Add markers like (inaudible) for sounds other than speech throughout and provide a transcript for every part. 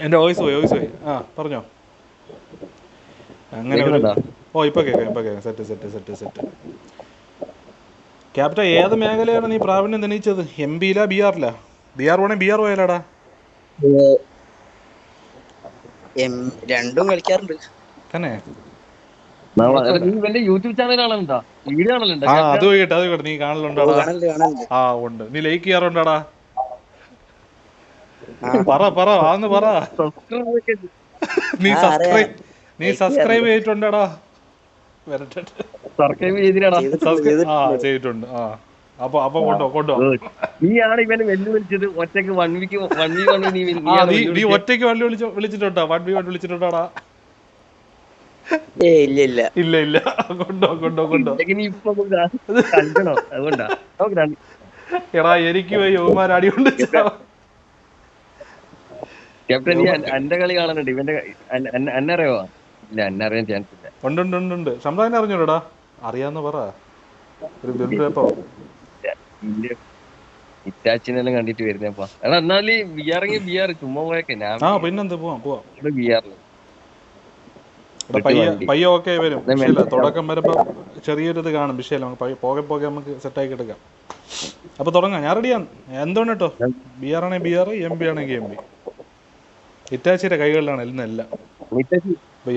എന്റെ വോയിസ് പോയി വോയിസ് പോയി. ആ പറഞ്ഞോ. അങ്ങനെ ഓ ഇപ്പൊ കേൾക്കാം ഇപ്പൊ കേൾക്കാം set set set set captain ഏത് മേഖലയാണ് നീ പ്രാവീണ്യം തെളിയിച്ചത്? എം ബിയിലാ ബി ആറിലാ ബി ആർ വേണേ ബി ആർ പോയാലാടാ. എം രണ്ടും കളിക്കാറുണ്ട്. തന്നെ? യൂട്യൂബ് ചാനൽ ആ അത് പോയിട്ട് അത് കേട്ടോ. നീ കാണലുണ്ട്? ആ ഉണ്ട്. നീ ലൈക്ക് ചെയ്യാറുണ്ടാടാ? പറ പറ ആന്ന് പറ. നീ സബ്സ്ക്രൈബ് നീ സബ്സ്ക്രൈബ് ചെയ്തിട്ടുണ്ടടാ. വരട്ടെ. സബ്സ്ക്രൈബ് ചെയ്തിട്ടുണ്ട്, ആ ചെയ്തിട്ടുണ്ട്. ചെയ്തിട്ടുണ്ട്. ആ. അപ്പൊ അപ്പൊ കൊണ്ടോ കൊണ്ടോ. നീയാണ് ഇവനെ വെല്ലുവിളിച്ചത്. ഒറ്റയ്ക്ക് വൺ വീക്ക് വൺ വീക്ക് കൊണ്ട് നീ നീ ഒറ്റയ്ക്ക് വണ്ടി വിളിച്ചു വിളിച്ചിട്ടുണ്ടോ? വൺ ബി വൺ വിളിച്ചിട്ടുണ്ടോടാ ഇല്ല ഇല്ല. ഇല്ല ഇല്ല. കൊണ്ടോ കൊണ്ടോ കൊണ്ടോ. അതുകൊണ്ടാ. (laughs) എടാ എനിക്ക് പോയി യുവമാർ അടികൊണ്ട് ക്യാപ്റ്റൻ നീ അൻ- അന്റെ കളി കാണുന്നുണ്ട് ഇവന്റെ എന്നെ അറിയോ ഇല്ല എന്നെ അറിയാൻ ചാൻസ് ഇല്ല. ഉണ്ട് ഉണ്ട് ഉണ്ട് ഉണ്ട്. അറിഞ്ഞോടാ അറിയാന്ന് പറ. ഒരു ഇല്ല. ഇറ്റാച്ചിനെല്ലാം കണ്ടിട്ട് വരുന്നപ്പാ എടാ എന്നാൽ ബിയാറെങ്കിൽ ബിയാർ ചുമ്മാ പോയൊക്കെ. ഞാൻ ആ പിന്നെന്ത്? പോവാം പോവാം. ബിയാറിൽ പയ്യ. ഓക്കെ വരും. ഞാൻ വിഷയമില്ല. തുടക്കം വരുമ്പോ ചെറിയൊരു ഇത് കാണും. വിഷയമില്ല. നമുക്ക് പോകെ പോകെ നമുക്ക് സെറ്റ് ആക്കി എടുക്കാം. അപ്പൊ തുടങ്ങാം. ഞാൻ റെഡിയാണ് എന്താണ് കേട്ടോ ബി ആർ ആണെങ്കിൽ ബി ആർ എം ബി ആണെങ്കിൽ എം ബി ഇറ്റാച്ചിയുടെ കൈകളിലാണ് എല്ലാം.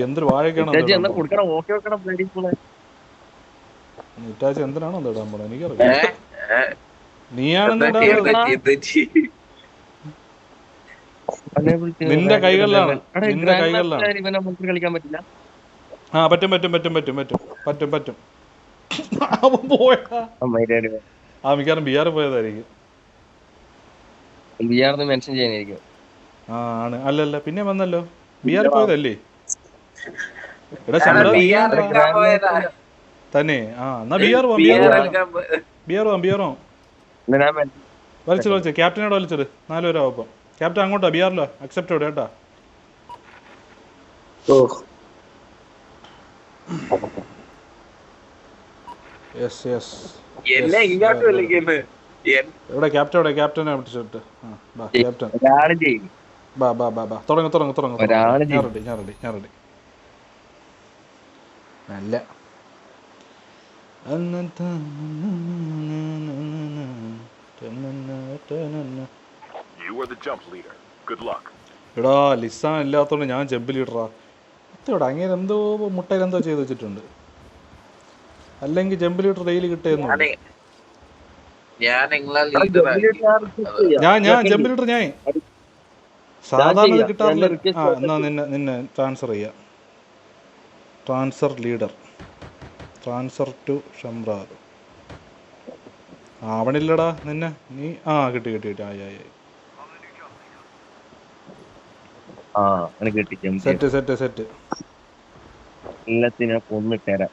എന്തൊരു വാഴക്കാണോ ഇറ്റാച്ചി എന്തിനാണോ അത് ഇടാൻ പോണത്? എനിക്കറിയാം നീയാണെന്ന് നിന്റെ കൈകളിലാണ്. നിന്റെ കൈകളിലാണ്. കളിക്കാൻ പറ്റില്ല. ആ പറ്റും പറ്റും പറ്റും പറ്റും പറ്റും. പറ്റും പറ്റും. അവൻ പോയാ ആ മിക്കവാറും ബി ആർ പോയതായിരിക്കും. ബിയാർന്ന് മെൻഷൻ ചെയ്യാനായിരിക്കും. ആ ആണ്. അല്ലല്ല പിന്നെ വന്നല്ലോ. ബി ആർ പോയതല്ലേ? എടാ ശമ്പളം തന്നെ. ആ എന്നാ ബി ആർ പോവാം ബി ആർ ബി ആർ പോവാം. ബി ആർ പോവാം എന്നാ ഞാൻ വലിച്ചത് വലിച്ചത് ക്യാപ്റ്റനോട് വലിച്ചത് നാല് പേരാവും അപ്പം ക്യാപ്റ്റൻ അങ്ങോട്ടാ ബി ആറിലോ അക്സെപ്റ്റ് ഇവിടെ കേട്ടാ. യെസ് യെസ് എന്നെ ഇങ്ങോട്ട് എവിടെ? ക്യാപ്റ്റൻ എവിടെ? ക്യാപ്റ്റനെ വിളിച്ചിട്ട്. ആ ബാ ക്യാപ്റ്റൻ. ബാ ബാ ബാ ബാ. തുടങ്ങ തുടങ്ങ തുടങ്ങ ഞാൻ റെഡി ഞാൻ റെഡി ഞാൻ റെഡി നല്ല. എടാ ലിസാൻ ഇല്ലാത്തോണ്ട് ഞാൻ ജമ്പ് ലീഡറാ എത്തോടാ അങ്ങനെ എന്തോ മുട്ടയിൽ എന്തോ ചെയ്ത് വെച്ചിട്ടുണ്ട്. അല്ലെങ്കിൽ ജമ്പ് ലീഡർ ഡെയിലി കിട്ടുന്നു ഞാൻ ഞാൻ ജമ്പ് ലീഡർ ഞാൻ സാധാരണ. കിട്ടാറില്ല ആ എന്നാ നിന്നെ നിന്നെ ട്രാൻസ്ഫർ ചെയ്യാം. ട്രാൻസ്ഫർ ലീഡർ ട്രാൻസ്ഫർ ടു ഷംറാർ ആവണില്ലടാ നിന്നെ. നീ ആ കിട്ടി കിട്ടി കിട്ടി. ആയി ആയി ആ എനിക്ക് കിട്ടി സെറ്റ് സെറ്റ് സെറ്റ് എല്ലാത്തിനും കൊന്നിട്ടേരാ.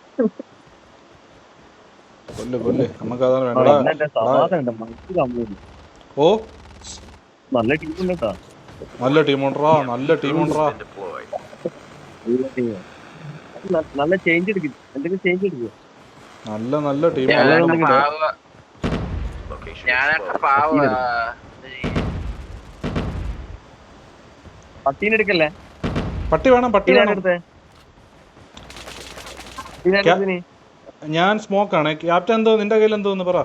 കൊല്ല് കൊല്ല്. നമുക്ക് അതാണ് വേണ്ടടാ ഇന്നെ സമാധാനം മനസ്സിൽ കമ്മിയുണ്ട് ഓ. നല്ല ടീം കേട്ടോ നല്ല ടീമുണ്ടാ നല്ല ടീമുണ്ടാ. നല്ല ചേഞ്ച് എടുക്കും എന്തെങ്കിലും ചേഞ്ച് എടുക്കും? നല്ല നല്ല ടീം പട്ടീനെ എടുക്കല്ലേ? പട്ടി വേണം പട്ടി വേണം. ഞാൻ സ്മോക്ക് ആണ് ക്യാപ്റ്റൻ എന്തോ നിന്റെ കയ്യിൽ എന്തോ ഒന്ന് പറ.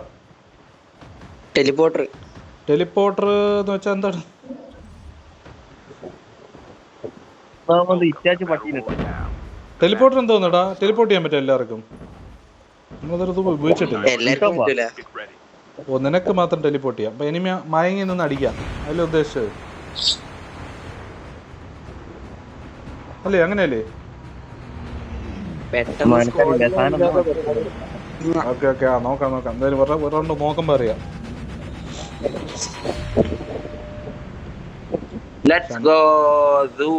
ടെലിപോർട്ടർ ടെലിപോർട്ടർ എന്ന് വെച്ചാൽ എന്താണ്? ഒന്നാമത് ഇറ്റാച്ച് പട്ടീനെ എടുത്തേ ടെലിപ്പോർട്ടർ എന്തോന്നടാ ടെലിപ്പോർട്ട് ചെയ്യാൻ പറ്റും എല്ലാവർക്കും. ഉപയോഗിച്ചിട്ടില്ല. ഓ നിനക്ക് മാത്രം ടെലിപ്പോർട്ട് ചെയ്യാം. അപ്പൊ എനിമ മയങ്ങി നിന്ന് അടിക്കാം. അല്ലേ ഉദ്ദേശിച്ചത്? അല്ലേ അങ്ങനെയല്ലേ? Okay okay. ആ നോക്കാം നോക്കാം. എന്തായാലും വേറെ വേറെ രണ്ട് നോക്കുമ്പോ അറിയാം. ലെറ്റ്സ് ഗോ ദൂ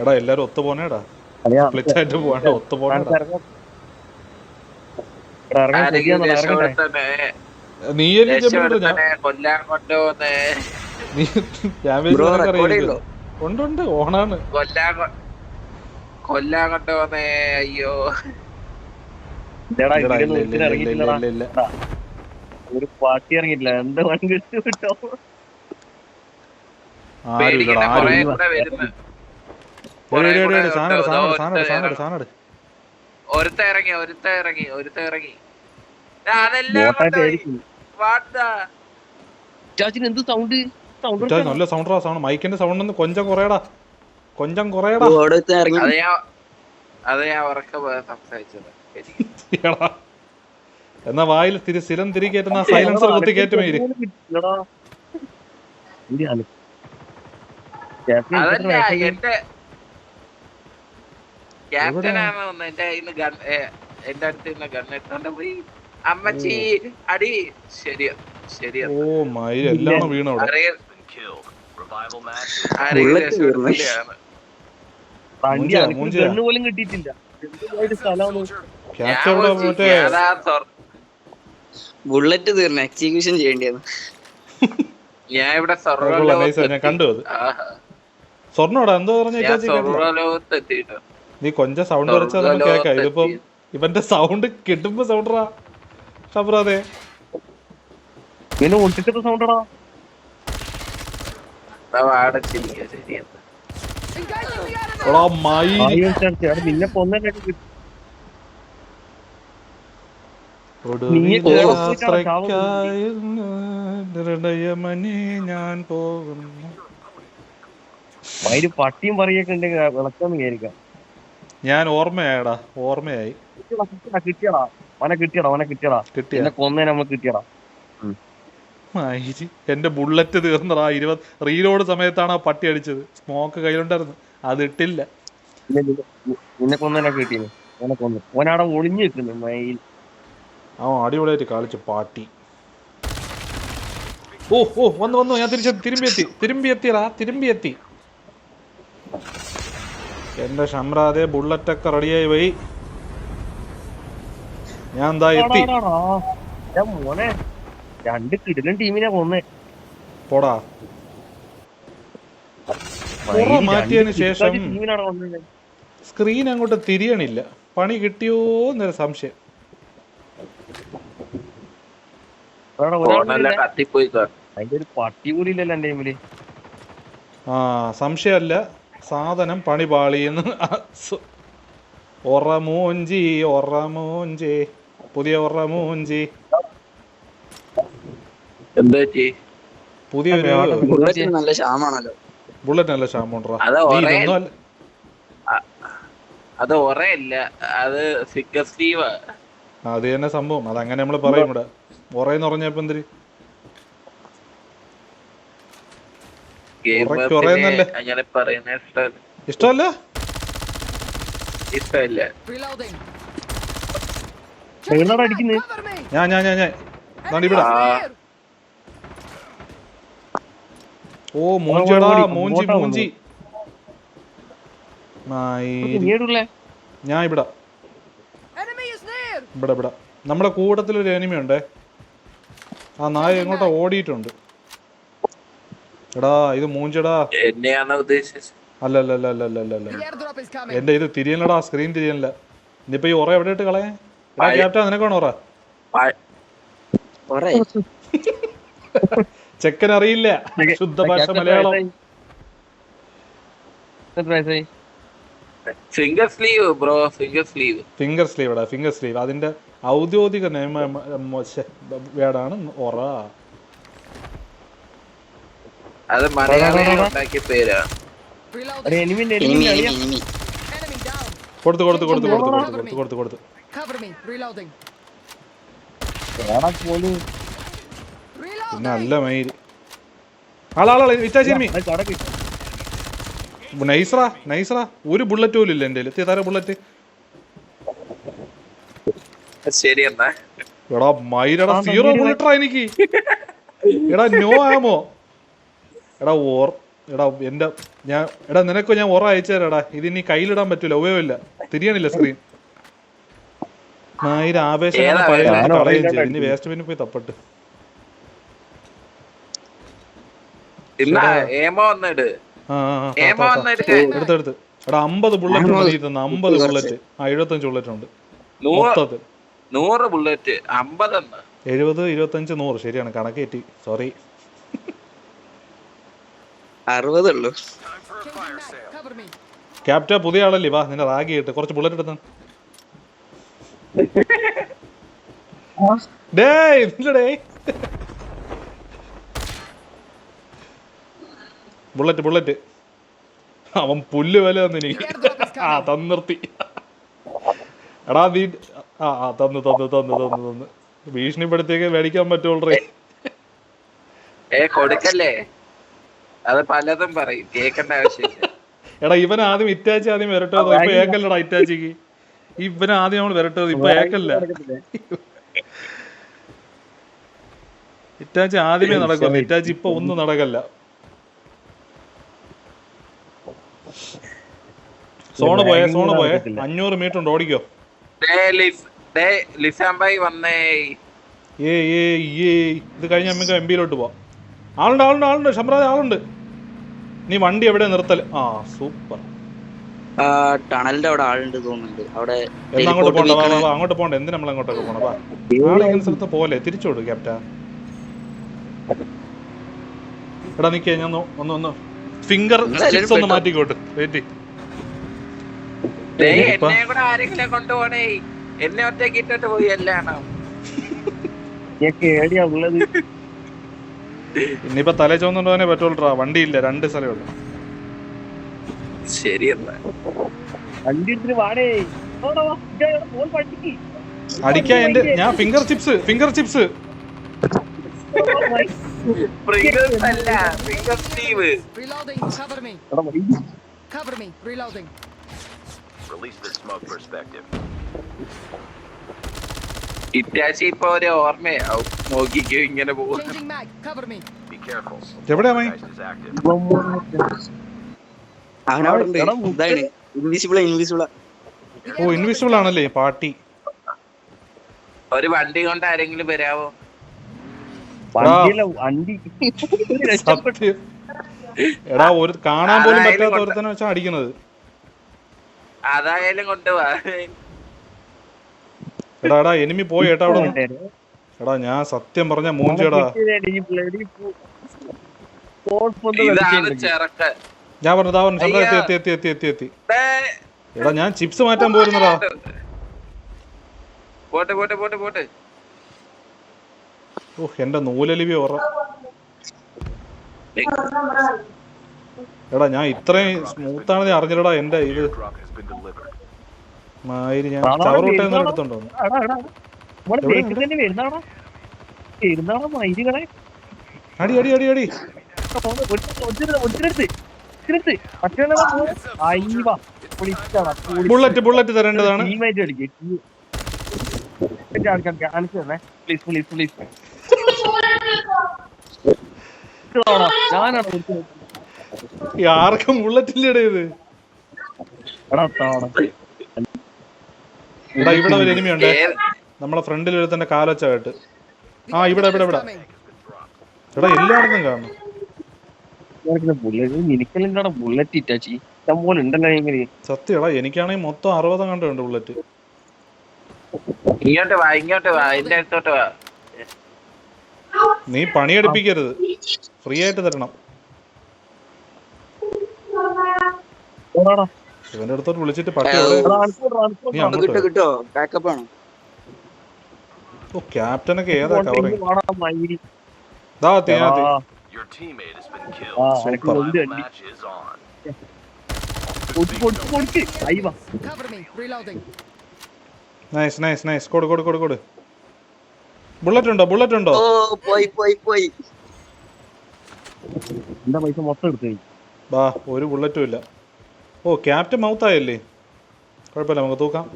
എടാ എല്ലാരും ഒത്തു പോണേടാ സ്പ്ലിറ്റ് ആയിട്ട് ഒത്തു നീ ഞാൻ ഓണാണ്. അയ്യോ. ഒരു പാർട്ടി ആരും ഒരുത്ത ഇറങ്ങി ഒരുത്ത ഇറങ്ങി ഒരുത്ത ഇറങ്ങി. അതെല്ലാം എന്ത് സൗണ്ട് നല്ല സൗണ്ടറാ സൗണ്ട് മൈക്കിന്റെ സൗണ്ട് ഒന്ന് കൊഞ്ചം കുറയടാ. കൊഞ്ചം കുറയടാ. അത് ഞാൻ സംസാരിച്ചത്. എന്നാ വായിൽ തിരി സ്ഥിരം തിരികേറ്റുന്ന സൈലൻസർ കുത്തി കയറ്റുമേ അതല്ല എന്റെ ക്യാപ്റ്റനാണ് ഒന്ന് എന്റെ ഇന്ന് ഗൺ എന്റെ അടുത്ത് നിന്ന് ഗൺ എടുത്തോണ്ട് പോയി? അമ്മച്ചി അടി. ശരിയാ ശരിയാ ഓ മയിൽ എല്ലാം വീണ ബുള്ളറ്റ് തീർന്നു. എക്സിക്യൂഷൻ ചെയ്യേണ്ടിയത് ഞാൻ ഇവിടെ കണ്ടു സ്വർണോടാ എന്തോ പറഞ്ഞു നീ കൊഞ്ച സൗണ്ട് കുറച്ചാ നമുക്ക് കേക്കാം. ഇതിപ്പോ ഇവന്റെ സൗണ്ട് കിട്ടുമ്പോ സൗണ്ടറാ ഷബ്രാതെ സൗണ്ടടാ നിന്നെ ഹൃദയമനി ഞാൻ പോകുന്നു. പട്ടിയും പറയൊക്കെ ഉണ്ടെങ്കിൽ വിളക്കാന്ന് വിചാരിക്കാം. ഞാൻ ഓർമ്മയായടാ ഓർമ്മയായി. കിട്ടിയടാ, കിട്ടിയടാ കിട്ടിയടാ. അവനെ കിട്ടിയടാ അവനെ കിട്ടിയടാ. കിട്ടിയ? എന്നെ കൊന്നേ നമ്മൾ കിട്ടിയടാ. മയിൽ എന്റെ ബുള്ളറ്റ് തീർന്നടാ. ഇരുപത് റീലോഡ് സമയത്താണ് ആ പട്ടി അടിച്ചത്. സ്മോക്ക് കയ്യിലുണ്ടായിരുന്നു. അത് ഇട്ടില്ല. നിന്നെ- കിട്ടിയത് കൊന്നു. ഓനവിടെ ഒളിഞ്ഞു നിൽക്കുന്നു മയിൽ. ആ അടിപൊളിയായിട്ട് കളിച്ചു പാട്ടി. ഓ ഓ വന്നു വന്നു. ഞാൻ തിരിച്ചു തിരുമ്പി എത്തി തിരുമ്പി എത്തിയടാ തിരുമ്പി എത്തി എന്റെ ഷംറാദേ ബുള്ളറ്റ് ഒക്കെ റെഡിയായി പോയി. ഞാൻ എന്താ എത്തി. മോനെ രണ്ട് കിടിലും ടീമിനെ കൊന്നേ പോടാ. മാറ്റിയതിന് ശേഷം സ്ക്രീൻ അങ്ങോട്ട് തിരിയണില്ല. പണി കിട്ടിയോ എന്നൊരു സംശയം. അതിന്റെ ഒരു പട്ടി പോലും ഇല്ലല്ലോ എന്റെ ടീമിൽ. ആ സംശയമല്ല. സാധനം പണി പാളിയെന്ന് ഒറമൂഞ്ചി ഒറമൂഞ്ചി പുതിയ ഒറമൂഞ്ചി. എന്താ പുതിയ നല്ല ക്ഷാമാണല്ലോ. ബുള്ളറ്റ് നല്ല ഷാമോണ്ടറാ അത് ഒറയല്ല. അത് ഫിഗർ സ്റ്റീവ് അത് തന്നെ സംഭവം. അതങ്ങനെ നമ്മൾ പറയും ഇവിടെ. ഒറേന്ന് പറഞ്ഞപ്പോ എന്തിരി അങ്ങനെ പറയുന്ന ഇഷ്ടമല്ല. ഇഷ്ടമല്ല? ഞാൻ ഞാൻ ഞാൻ ഞാൻ. ഓ മൂഞ്ചടാ മൂഞ്ചി മൂഞ്ചി. ഞാൻ ഇവിടെ. ഇവിടെ നമ്മുടെ കൂട്ടത്തിലൊരു എനിമി എനിമയുണ്ടേ ആ നായ എങ്ങോട്ടോ ഓടിയിട്ടുണ്ട്. എടാ ഇത് മൂഞ്ചടാ. എന്നെയാണോ ഉദ്ദേശിച്ചത്? അല്ല അല്ല അല്ല അല്ല അല്ല അല്ല. എന്റെ ഇത് തിരിയണടാ സ്ക്രീൻ തിരിയണില്ല ഇനിയിപ്പോ ഈ ഉറ എവിടെ ഇട്ട് കളയാ ക്യാപ്റ്റാ നിനക്കാണ് ഉറ ചെക്കൻ അറിയില്ല. ശുദ്ധ ഭാഷ Malayalam. Finger sleeve bro finger sleeve finger sleeve finger sleeve അതിന്റെ ഔദ്യോഗിക നിയമ വേടാണ് ഒറ. അത് മലയാളികൾ ഉണ്ടാക്കിയ പേരാണ് Reloading. എനിമിന്റെ എനിമി എനിമി എനിമി കളിയാ എനിമി Enemy down. കൊടുത്ത് കൊടുത്ത് കൊടുത്ത് കൊടുത്ത് കൊടുത്ത് കൊടുത്ത് കൊടുത്ത് കൊടുത്ത്. Cover me. Reloading. എടാ പോലും. Reloading. പിന്നെ അല്ല മയിൽ. ആളാളാ ഇറ്റാച്ചിരുമി അത് കടക്ക്. നൈസ്രാ നൈസ്രാ ഒരു ബുള്ളറ്റ് പോലും ഇല്ല എന്റെ എത്തിയ തര ബുള്ളറ്റ് ശരി എന്നാ. എടാ മയിലെടാ സീറോ ബുള്ളറ്റാ എനിക്ക്. എടാ നോ ആമോ എടാ ഓർ എടാ എന്റെ ഞാൻ എടാ നിനക്ക് ഞാൻ ഓറ അയച്ചു തരാടാ ഇത് ഇനി കയ്യിലിടാൻ പറ്റൂല ഉപയോഗമില്ല. തിരിയണില്ല സ്ക്രീൻ ആവേശം? കളയുകയും ചെയ്തു ഇനി വേസ്റ്റ് പോയി തപ്പട്ട്. എടുത്തെടുത്ത് എടാ. അമ്പത് ബുള്ളറ്റ് തന്ന. അമ്പത് ബുള്ളറ്റ് ആ എഴുപത്തഞ്ച് ബുള്ളറ്റ് ഉണ്ട്. മൊത്തത്തിൽ. നൂറ് ബുള്ളറ്റ് അമ്പതെന്ന് എഴുപത് ഇരുപത്തഞ്ച് നൂറ്. ശരിയാണ് കണക്കേറ്റി. Sorry me. ക്യാപ്റ്റ പുതിയ ആളല്ലേ? വാ നിന്നെ റാഗി ഇട്ട് കുറച്ച് ബുള്ളറ്റ് എടുത്ത. ഡേ ഇല്ലടേ. ബുള്ളറ്റ് ബുള്ളറ്റ് അവൻ പുല്ല് വില തന്നു എനിക്ക് ആ തന്നിർത്തി. എടാ നീ ആ ആ തന്നു തന്നു തന്നു തന്നു തന്നു. ഭീഷണിപ്പെടുത്തിയൊക്കെ മേടിക്കാൻ പറ്റുള്ളൂ ഏ കൊടുക്കല്ലേ? അത് പലതും പറയും. കേക്കണ്ട ആവശ്യമില്ല. (laughs) എടാ ഇവൻ ആദ്യം ഇറ്റാച്ചി ആദ്യം വരട്ടോ. ഇപ്പൊ ഏക്കല്ലടാ ഇറ്റാച്ചിക്ക്. ഇവൻ ആദ്യം നമ്മൾ വരട്ടോ. ഇപ്പൊ ഏക്കല്ല. (laughs) ഇറ്റാച്ചി ആദ്യമേ നടക്കുന്നു ഇറ്റാച്ചി ഇപ്പൊ ഒന്നും നടക്കല്ല. സോണ പോയ സോണ പോയ. അഞ്ഞൂറ് മീറ്റർ ഉണ്ട്. ഓടിക്കോ. വന്നേ. ഏ ഏ ഏ ഇത് കഴിഞ്ഞ നമുക്ക് എം പിയിലോട്ട് പോവാം. ആളുണ്ട് ആളുണ്ട് ആളുണ്ട്. ശമ്പ്രാജ് ആളുണ്ട്. നീ വണ്ടി എവിടെ നിർത്തൽ ആ സൂപ്പർ. ടണലിന്റെ അവിടെ ആളുണ്ട് തോന്നുന്നുണ്ട്. അവിടെ അങ്ങോട്ട് പോണ്ട? അങ്ങോട്ട് പോണ്ട. എന്തിനാ നമ്മൾ അങ്ങോട്ടൊക്കെ പോണ വാ. ആളിങ്ങനെ സ്ഥലത്ത് പോലെ തിരിച്ചോട് ക്യാപ്റ്റ എടാ നിക്കേ ഞാൻ ഒന്ന് ഒന്ന് ഫിംഗർ സ്റ്റിക്സ് ഒന്ന്? മാറ്റിക്കോട്ട്. വെയിറ്റ് എന്നെ കൂടെ ആരെങ്കിലും കൊണ്ടുപോണേ. എന്നെ ഒറ്റയ്ക്ക് ഇട്ടിട്ട് പോയി എല്ലാണോ ഏടിയാ ഉള്ളത്. ഇനിയിപ്പോ തല ചുവന്നുണ്ടോനെ പറ്റുള്ളൂ വണ്ടി ഇല്ല രണ്ട് സ്ഥലമേ ഉള്ളൂ ശരി അടിക്കാൻ എന്റെ ഞാൻ finger chips finger chips. Cover me. Reloading. Release the smoke perspective. Itachi ഇപ്പൊ ഒരു ഓർമ്മയാവും നോക്കിക്കോ ഇങ്ങനെ പോകും. എവിടെയാ മൈ ഓ ഇൻവിസിബിൾ ആണല്ലേ പാർട്ടി ഒരു വണ്ടി കൊണ്ട് ആരെങ്കിലും വരാവോ? എടാ ഒരു കാണാൻ പോലും അതായാലും പറ്റാത്ത കൊണ്ട- ഒരുത്തനെ വെച്ചാ അടിക്കുന്നത്. അതായാലും കൊണ്ടുപോവാ എടാ എടാ എനിമി പോയി ഏട്ടാ അവിടെ. എടാ ഞാൻ സത്യം പറഞ്ഞ മൂഞ്ചേടാ ഞാൻ പറഞ്ഞു താ പറഞ്ഞു ചന്ദ്ര എത്തി. എത്തി എത്തി എത്തി എത്തി എടാ ഞാൻ ചിപ്സ് മാറ്റാൻ പോയിരുന്നടാ. പോട്ടെ പോട്ടെ പോട്ടെ പോട്ടെ. ഓ എന്റെ നൂലലിവി ഓറ എടാ ഞാൻ ഇത്രയും സ്മൂത്താണെന്ന് അറിഞ്ഞില്ലടാ എന്റെ ഇത്. മാതിരി ഞാൻ ടവർ വിട്ട്? എടുത്തോണ്ടോ മൈരുകളെ അടി അടി അടി അടി. ബുള്ളറ്റ് ബുള്ളറ്റ് തരേണ്ടതാണ്. ആർക്കും കളിക്കും കാണിച്ചു തന്നെ ഇവിടെ ഒരു എനിമി ഉണ്ട് ഏ- നമ്മളെ ഫ്രണ്ടിൽ ഒരു തന്നെ കാലച്ചായിട്ട് ആ ഇവിടെ ഇവിടെ ഇവിടെ. ഇവിടെ എടാ എല്ലായിടത്തും കാണും സത്യടാ എനിക്കാണെങ്കിൽ മൊത്തം അറുപതും കണ്ടുണ്ട് ബുള്ളറ്റ് ഇങ്ങോട്ട് വാ ഇങ്ങോട്ട് വാ എന്റെ അടുത്തോട്ട് വാ. നീ പണിയെടുപ്പിക്കരുത് ഫ്രീ ആയിട്ട് തരണം. ഇവന്റെ അടുത്തോട്ട് വിളിച്ചിട്ട് പട്ടി നീ അങ്ങോട്ട് കിട്ടോ ബാക്കപ്പ് ആണ്. ഓ ക്യാപ്റ്റനൊക്കെ ഏതാ കവറിങ്. ദാ Your teammate has been killed. Super. The match is on. Nice nice nice കൊടു കൊടു കൊടു കൊടു. ബുള്ളറ്റ് ഉണ്ടോ? ബുള്ളറ്റ് ഉണ്ടോ? ഓ പോയി പോയി പോയി. എന്താ പൈസ മൊത്തം എടുത്തു? കഴിഞ്ഞു. ബാ ഒരു ബുള്ളറ്റും ഇല്ല. ഓ ക്യാപ്റ്റൻ മൗത്തായല്ലേ? കുഴപ്പമില്ല നമുക്ക് തൂക്കാം.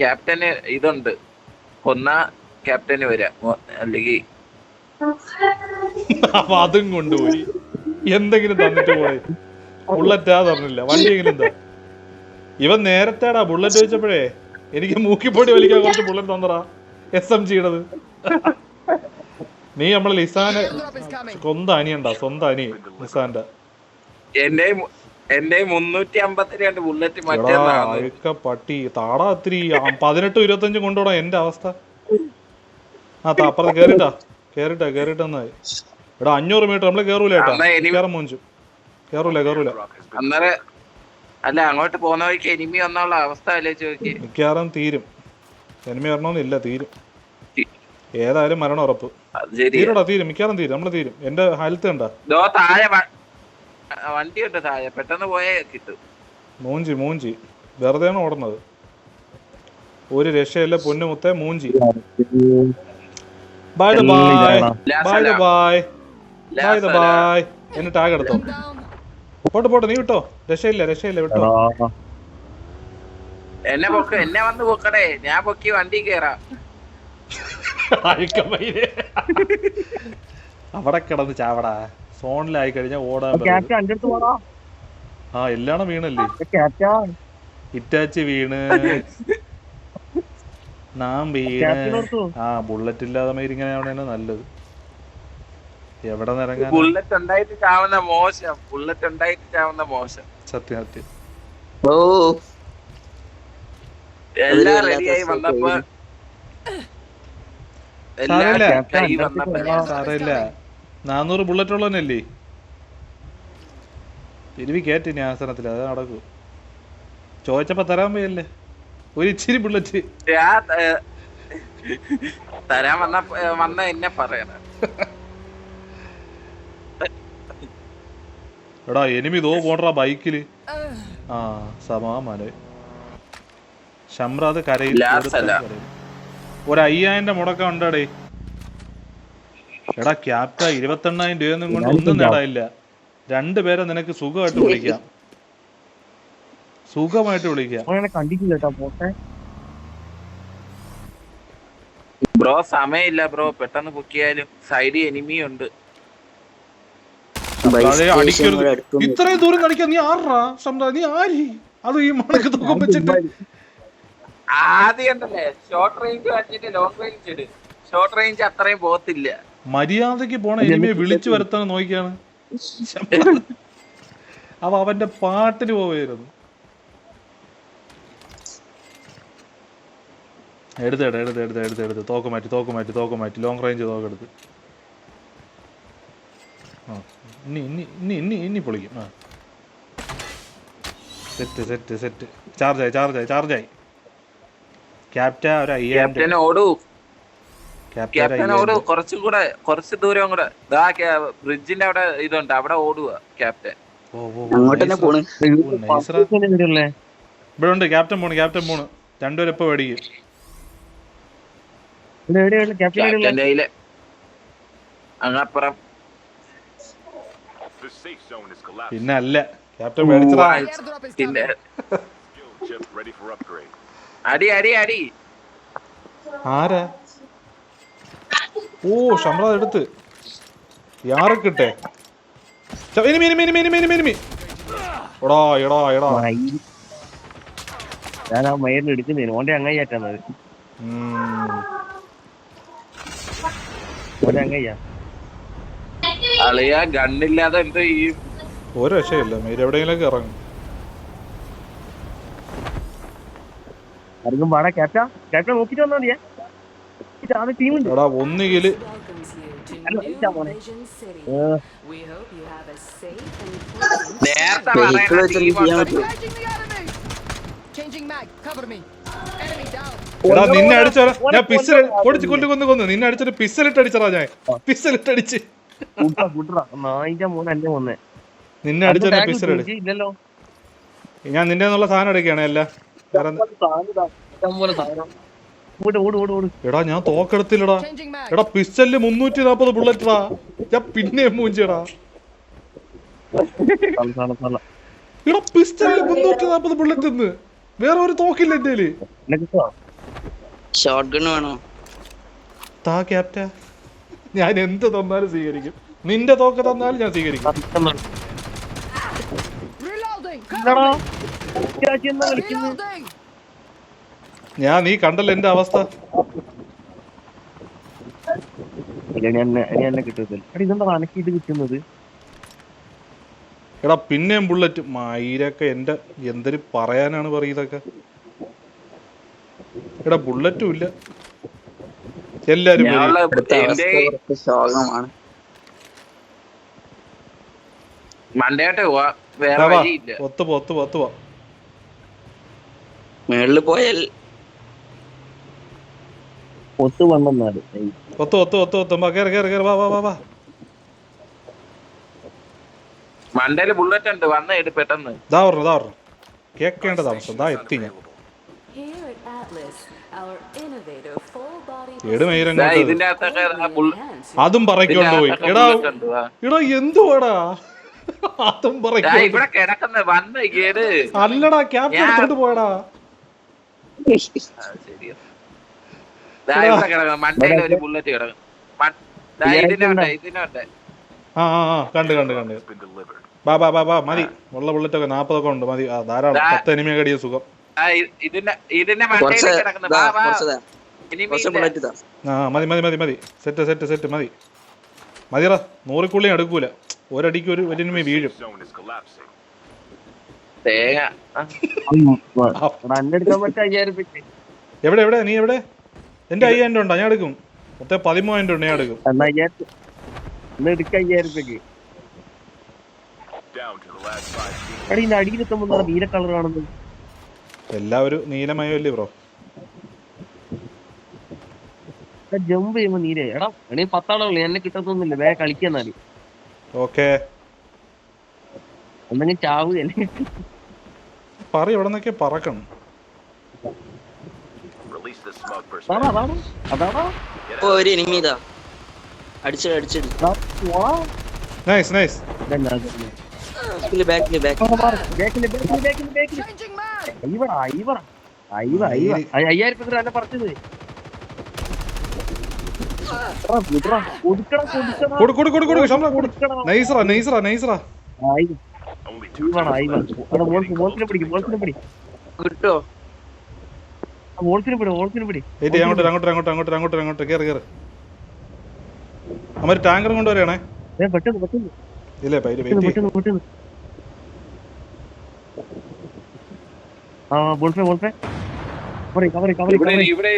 ക്യാപ്റ്റന് ഇതുണ്ട്. കൊന്ന ക്യാപ്റ്റന് വരാം. അല്ലെങ്കിൽ (laughs) അതും കൊണ്ടുപോയി. എന്തെങ്കിലും തന്നിട്ട് പോയി ബുള്ളറ്റാ തന്നില്ല. വണ്ടിയെങ്കിലും എന്താ ഇവൻ നേരത്തേടാ ബുള്ളറ്റ് വെച്ചപ്പോഴേ എനിക്ക് മൂക്കിപ്പൊടി വലിക്കാൻ കുറച്ച് ബുള്ളറ്റ് തന്നടാ. എസ് എം ജിയുടേത് നീ നമ്മളെ ലിസാനെ. സ്വന്തം അനിയണ്ടാ സ്വന്തം അനി നിസാന്റെ. എന്റെ എന്റെ മുന്നൂറ്റി അമ്പത്തിരണ്ട് ബുള്ളറ്റ് മറ്റേ പട്ടി. താടാ ഇത്തിരി പതിനെട്ട് ഇരുപത്തി അഞ്ച് കൊണ്ടുപോടാ എന്റെ അവസ്ഥ. ആ താപ്പറ അപ്പുറത്ത് കേറിട്ടാ കേറിട്ടാ കേറിട്ട് എന്നായി എടാ അഞ്ഞൂറ് മീറ്റർ നമ്മൾ കേറൂല കേറാൻ മോഞ്ചു കേറൂല കേറൂല. അല്ല അങ്ങോട്ട് പോകുന്ന വഴിക്ക് എനിമി വന്നുള്ള അവസ്ഥ അല്ലേ ചോദിക്കേ? മിക്കവാറും തീരും. എനിമി വരണമെന്നില്ല തീരും. ഏതായാലും മരണം ഉറപ്പ്. തീരടാ തീരും. മിക്കവാറും തീരും. നമ്മൾ തീരും. എന്റെ ഹെൽത്ത് കണ്ടാ? ദോ താഴെ വണ്ടി ഉണ്ട് താഴെ. പെട്ടെന്ന് പോയേ കിട്ടും. മൂഞ്ചി മൂഞ്ചി. വെറുതെയാണ് ഓടുന്നത്. ഒരു രക്ഷയല്ല പൊന്നുമുത്തെ മൂഞ്ചി. Bye bye bye bye bye bye എന്നെ ടാഗ് എടുത്തോ? പോട്ട് പോട്ട്. നീ വിട്ടോ? രക്ഷയില്ല രക്ഷയില്ല. വിട്ടോ? എന്നെ പൊക്ക് എന്നെ വന്ന് പൊക്കടേ. ഞാൻ പൊക്കി വണ്ടി കേറാം. അവിടെ കിടന്ന് ചാവടാ. സോണിലായി കഴിഞ്ഞാൽ ഓടാൻ ആ എല്ലാണോ വീണല്ലേ? ക്യാപ്റ്റൻ ഇറ്റാച്ചി വീണ്. നാം വീണ്. ആ ബുള്ളറ്റ് ഇല്ലാതെ ഇങ്ങനെ ആവണേനാ നല്ലത്. എവിടെ നിറങ്ങാൻ ബുള്ളറ്റ് ഉണ്ടായിട്ട് ചാവുന്ന മോശം. ബുള്ളറ്റ് ഉണ്ടായിട്ട് ചാവുന്ന മോശം. സത്യം സത്യം. ഓ. എല്ലാം റെഡിയായി വന്നപ്പോ ഞാൻ- നാനൂറ് ബുള്ളറ്റ് ഉള്ളവനല്ലേ? തിരുവി കയറ്റി ഇനി ആസനത്തിൽ അത് നടക്കൂ. ചോദിച്ചപ്പോ തരാൻ പോയല്ലേ ഒരു ഇച്ചിരി ബുള്ളറ്റ് ഞാൻ തരാൻ വന്ന വന്ന എന്നെ പറയണ. എടാ എനിമി തോ പോണ്ടാ ബൈക്കിൽ. ആ ആ സമാമാന് ഷംറാദ് കരയിൽ ലാസ് ഒരുത്തൻ അല്ല. കരയിൽ. ഒരു അയ്യായിരം മുടക്കം ഉണ്ടടേ? എടാ ക്യാപ്റ്റ ഇരുപത്തെണ്ണായിരം രൂപയൊന്നും കൊണ്ട് ഒന്നും നേടാനില്ല. രണ്ടുപേരെ നിനക്ക് സുഖമായിട്ട് വിളിക്കാം. സുഖമായിട്ട് വിളിക്കാം. ബ്രോ സമയമില്ല ബ്രോ. പെട്ടെന്ന് പൊക്കിയാലും സൈഡിൽ എനിമി ഉണ്ട്. അടിക്കരുത്. ഇത്രയും ദൂരം കളിക്കാൻ നീ ആറാ ഷംറാ നീ ആരി? അത് ഈ മണക്ക് തൂക്കം വെച്ചിട്ട് ആദ്യം ഉണ്ടല്ലേ ഷോർട്ട് റേഞ്ച് വന്നിട്ട് ലോങ് റേഞ്ച് ഇട്. ഷോർട്ട് റേഞ്ച് അത്രയും പോകത്തില്ല. മര്യാദയ്ക്ക് പോണ എനിമിയെ വിളിച്ചു വരുത്താൻ നോക്കിയാണ്. (laughs) അവ അവന്റെ പാട്ടിന് പോവായിരുന്നു എടുത്തേടാ എടുത്ത് എടുത്ത് എടുത്ത് എടുത്ത് തോക്ക് മാറ്റി തോക്ക് മാറ്റി തോക്ക് മാറ്റി. ലോങ് റേഞ്ച് തോക്കെടുത്ത് ആ ഇനി ഇനി ഇനി ഇനി ഇനി പൊളിക്കും. ആ. സെറ്റ് സെറ്റ് സെറ്റ് ചാർജായി ചാർജായി ചാർജായി ക്യാപ്റ്റ ഒരു അയ്യായിരം രൂപ. ക്യാപ്റ്റൻ ഓടൂ. ഒരു ക്യാപ്റ്റൻ അയ്യായിരം. കുറച്ചും കൂടെ കുറച്ച് ദൂരം കൂടെ. ദാ ബ്രിഡ്ജിന്റെ അവിടെ ഇതുണ്ട്. അവിടെ ഓടുക ക്യാപ്റ്റൻ. ഇവിടെ ഉണ്ട്. ക്യാപ്റ്റൻ പോണ് ക്യാപ്റ്റൻ പോണ്. രണ്ടുപേരും എപ്പോ മേടിക്കും. പിന്നെ അല്ല. ക്യാപ്റ്റൻ മേടിച്ചതാ. പിന്നെ അടി അടി അടി. ആരാ? ഓ ശമ്പളം എടുത്ത്. എനിമി എടാ എടാ എടാ. ഞാൻ ആ എടുക്കുന്നതിന് ഓന്റെ അങ്ങയ്യാ അളിയാ ഗണ്ണില്ലാതെ എന്തോ ഈ ഒരു രക്ഷയില്ല. മേര് എവിടെയെങ്കിലും ഇറങ്ങും. ആർക്കും പാടാ ക്യാപ്റ്റൻ ക്യാപ്റ്റൻ നോക്കിട്ട് വന്നാ മതിയാ. ടീമുണ്ട് എടാ. എടാ നിന്നെ അടിച്ചാ ഞാൻ പിസ്റ്റൽ പൊടിച്ച് കൊല്ലു കൊന്നു കൊന്നു നിന്നെ അടിച്ചൊരു പിസ്റ്റലിട്ട് അടിച്ചടാ ഞാൻ. പിസ്റ്റലിട്ട് അടിച്ച്. നായിന്റെ നിന്നെ അടിച്ചൊരു പിസ്റ്റൽ ഇല്ലല്ലോ. ഞാൻ നിന്റെ സാധനം എടുക്കുകയാണ് അല്ല വേറെ ഓട് ഓട് ഓട് ഓട്. എടാ ഞാൻ തോക്കെടുത്തില്ലടാ. എടാ പിസ്റ്റലിൽ മുന്നൂറ്റി നാപ്പത് ബുള്ളറ്റാ ഞാൻ പിന്നെ തള്ള. എടാ പിസ്റ്റലിൽ മുന്നൂറ്റി നാപ്പത് ബുള്ളറ്റ് എന്ന് വേറെ ഒരു തോക്കില്ല എന്റെ താ ക്യാപ്റ്റ. ഞാൻ എന്ത് തന്നാലും സ്വീകരിക്കും. നിന്റെ തോക്ക് തന്നാലും ഞാൻ സ്വീകരിക്കും. ഞാൻ നീ കണ്ടല്ലോ എന്റെ അവസ്ഥ. എടാ അനക്കിട്ട് കിട്ടുന്നത്? എടാ പിന്നെയും ബുള്ളറ്റ് മയിരൊക്കെ എന്റെ എന്തൊരു പറയാനാണ് പറയുന്നതൊക്കെ എടാ ബുള്ളറ്റും ഇല്ല. എല്ലാരും ഒത്തുപോ ഒത്തുപോ ഒത്തുപോ പോവാ. വേറെ മേളിൽ പോയാൽ ഒത്തു വന്നാൽ ഒത്തു ഒത്തു ഒത്തു ഒത്തു. വാ കേറ് കേറ് കേറ്. വാ വാ വാ വാ. മണ്ടയിൽ ബുള്ളറ്റ് ഉണ്ട്. വന്ന എടു പെട്ടെന്ന്. ദാ പറഞ്ഞു ദാ പറഞ്ഞു കേക്കേണ്ട താമസം. ദാ എത്തി ഞാൻ. Here at Atlas, our innovative full body എട് ദാ മയിരങ്ങോട്ട് ഇതിന്റെ അകത്തൊക്കെ ആ ബുള്ള- അതും പറയ്ക്കൊണ്ട് പോയി. എടാ അകത്തൊക്കെ bullet ഉണ്ട്, വാ. എടാ എന്തുവാടാ? അതും ദാ ഇവിടെ കിടക്കുന്ന. വന്ന് കേട്. അല്ലടാ ക്യാപ്റ്റൻ ഞാൻ- എടുത്തോണ്ട് പോയടാ ആ, ശരിയാ. ദാ ഇവിടെ കിടക്കണം മണ്ടയിൽ (laughs) ഒരു ബുള്ളറ്റ് കിടക്കും ആ ആ ആ കണ്ട് കണ്ട് കണ്ട്. Has been delivered. ബാ ബാ ബാ ബാ മതി. ഉള്ള ബുള്ളറ്റൊക്കെ നാപ്പതൊക്കെ ഉണ്ട്. മതി. ആ ധാരാളം. പത്ത് എനിമിയ കടിയ സുഖം. ആ, ബുള്ളറ്റ് മതി മതി മതി മതി. സെറ്റ് സെറ്റ് സെറ്റ് മതി. മതിറ നൂറിക്കുള്ളിയും എടുക്കൂല ഒരടിക്ക് ഒരു വലിയ എനിമി വീഴും. തേങ്ങ. എവിടെ എവിടെ? നീ എവിടെ? എന്റെ അയ്യായിരം ഉണ്ടോ? ഞാൻ എടുക്കും. മൊത്തം പതിമൂവായിരം രൂപ ഞാൻ എടുക്കും. എടാ എല്ലാവരും നീലമയല്ലേ ബ്രോ? ജമ്പ് ചെയ്യുമ്പോ നീലേ എടാ എണീ പത്താളുള്ളൂ എന്നെ കിട്ടത്തൊന്നുമില്ല. വേഗം കളിക്കാന്നാൽ ഓക്കെ. എന്തെങ്കിലും ചാവുകയല്ലേ പറ എവിടെ നിന്നൊക്കെ പറക്കണം. ഒരു എനിമി ഇതാ. അടിച്ചിട് അടിച്ചിട് വാ. Nice nice. ബാക്കിൽ ബാക്കിൽ. ബാക്കിൽ, ബാക്കിൽ, ബാക്കിൽ, ബാക്കിൽ. അയ്യ- അയ്യായിരം രൂപ അല്ല പറിച്ചത്. എടാ, വിടറാ. കൊടുക്കടാ, കൊടുക്കടാ. കൊടു കൊടു കൊടു കൊടു ശമ്പളം കൊടു. കൊടുക്കടാ. നൈസറാ നൈസറാ നൈസറാ അങ്ങോട്ട് അങ്ങോട്ട് അങ്ങോട്ട് അങ്ങോട്ട് അങ്ങോട്ട് അങ്ങോട്ട് കേറ് അമ്മ ടാങ്കർ കൊണ്ടുവരണേ. ഇല്ലേ പൈര് വെയിറ്റ്. ആ ബോൾഫേ ബോൾഫേ കവറി കവറി കവറി ഇവിടെ കവറി. ഇരി, ഇവിടെ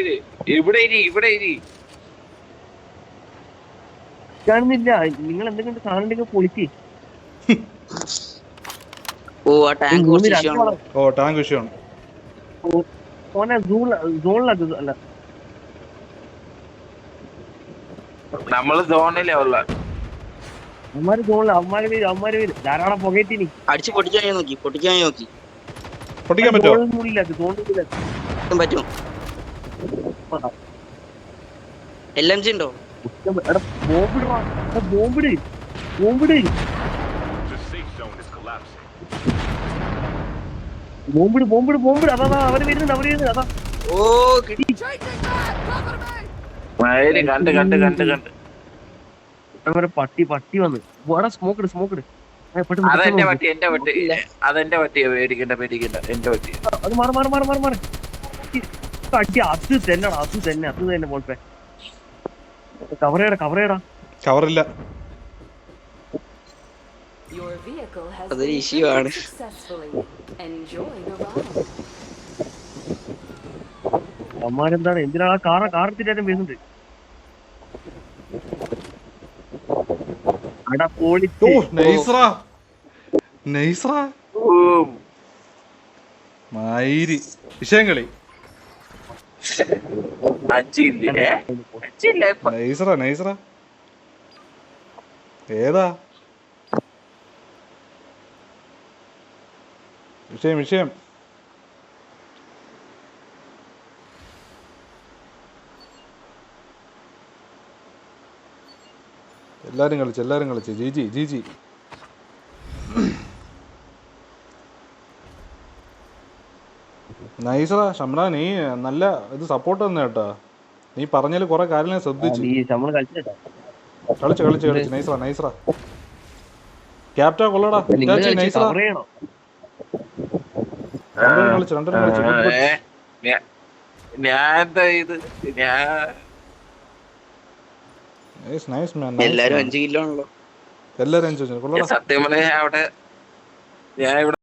ഇവിടെ ഇവിടെ കാണുന്നില്ല നിങ്ങൾ എന്തെങ്കിലും കാണുന്നുണ്ടെങ്കിൽ പൊളിക്ക്. (laughs) ഓ ആ ടാങ്ക് കുറച്ച് വിഷയമാണ് ഓ ടാങ്ക് വിഷയമാണ് സൂൺ സോണിലത് അല്ല നമ്മൾ സോണിലേ ഉള്ള. അമ്മാര് സോണിൽ അമ്മാര് പേര് അമ്മാര് പേര് ധാരാളം പുകയറ്റിനി അടിച്ച് പൊട്ടിക്കാൻ നോക്കി പൊട്ടിക്കാൻ നോക്കി. പൊട്ടിക്കാൻ പറ്റുമോ? പറ്റും എൽ എം ജി ഉണ്ടോ? ബോംബിടാ ബോംബിട് ബോംബിട് The safe zone is collapsing. ബോംബിട് ബോംബിട് ബോംബിട്. അതാ അവർ വരുന്നുണ്ട് അവർ വരുന്നുണ്ട്. അതാ. ഓ കിട്ടി. കണ്ട് കണ്ട് കണ്ട് കണ്ട്. അവരെ പട്ടി പട്ടി വന്ന്. എടാ സ്മോക്ക് ഇട് സ്മോക്ക് ഇട്. അതെന്റെ പട്ടി എന്റെ പട്ടി. അതെന്റെ പട്ടിയാ പേടിക്കണ്ട പേടിക്കണ്ട. എന്റെ പട്ടി. അത് മാറി മാറി മാറി മാറി മാറി. പട്ടി അത് തന്നെടാ അത് തന്നെ അത് തന്നെ ബോൾഫേ കവറേടാ കവറേടാ. കവറില്ല. അതൊരു ഇഷ്യൂ issue ആണ്. driven successfully. Enjoy the ride. അമ്മാരെന്താണ് എന്തിനാ? ആ കാറ കാറത്തിട്ടാലും വരുന്നുണ്ട് അടാ പോളിച്ച്. വിഷയം കളി ഏതാ? വിഷയം വിഷയം. എല്ലാരും കളിച്ച് എല്ലാരും കളിച്ച്. ജി ജി ജി ജി നൈസറാ ഷംന നീ നല്ല ഇത് സപ്പോർട്ട് തന്നെ കേട്ടാ. നീ പറഞ്ഞതിൽ കുറെ കാര്യങ്ങൾ ശ്രദ്ധിച്ചു. കളിച്ച് കളിച്ച് കളിച്ച്. നൈസറാ നൈസറാ. ക്യാപ്റ്റാ കൊള്ളടാ. നൈസറാ. എല്ലാരും അഞ്ചു കിലോ ആണല്ലോ എല്ലാരും അഞ്ചു സത്യം പറഞ്ഞാ അവിടെ ഞാൻ ഇവിടെ